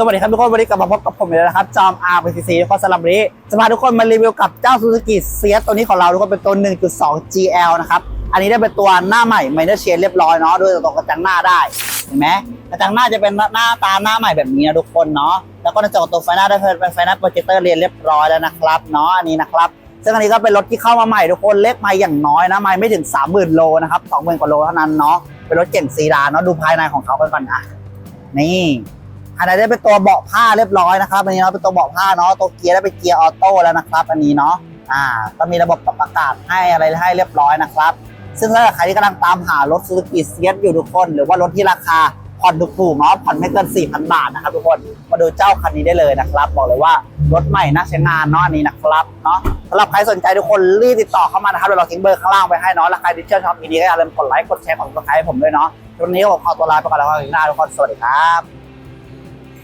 สวัสดีครับทุกคนวันนี้กลับมาพบกับผมอีกแล้วนะครับ จอม RPCC คอนสลับนี้จะพาทุกคนมารีวิวกับเจ้า Suzuki s i e ตัวนี้ของเราทุกคนเป็นตัว 1.2 GL นะครับ อันนี้ได้เป็นตัวหน้าใหม่ไม่ได้เชนเรียบร้อยเนาะด้วยตรงกระจังหน้าได้เห็นไหมกระจังหน้าจะเป็นหน้าตาหน้าใหม่แบบนี้นะทุกคนเนาะแล้วก็ในจอตัวไฟหน้าได้เป็นไฟหน้าโปรเจคเตอร์เรียนเรียบร้อยแล้วนะครับเนาะอันนี้นะครับซึ่งอันนี้ก็เป็นรถที่เข้ามาใหม่ทุกคนเล็กม่อย่างน้อยนะไม่ไม่ถึง 30,000 โลนะครับ20,000กว่าโลเท่านั้นเนาะเป็นรถเก่งซีดานเนาะดูภายในของเขากันก่อนนะนี่ อันนี้ได้เป็นตัวเบาะผ้าเรียบร้อยนะครับอันนี้เนาะเป็นตัวเบาะผ้าเนาะตัวเกียร์ได้เป็นเกียร์ออโต้แล้วนะครับ อันนี้เนาะอ่าก็มีระบบปรับอากาศให้อะไรให้เรียบร้อยนะครับ ซึ่งถ้าใครที่กำลังตามหารถ Suzuki s i e อยู่ทุกคน หรือว่ารถที่ราคาผ่อนถูกๆเนาะผ่อนไม่เกิน 4,000 บาทนะครับทุกคนมาดูเจ้าคันนี้ได้เลยนะครับ บอกเลยว่ารถใหม่น่าใช้งานเนาะอันนี้นะครับเนาะสำหรับใครสนใจทุกคนรีบติดต่อเข้ามานะครับเดี๋ยวเราทิ้งเบอร์ข้างล่างไว้ให้เนาะแล้วใครที่ชื่นชอบอีนี้ก็อย่าลืมกดไลค์กดแชร์กดติดตามให้ผมด้วยเนาะวันนี้ผมขอตัวลาไปก่อนแล้วครับหน้าทุกคนสวัสดีครับ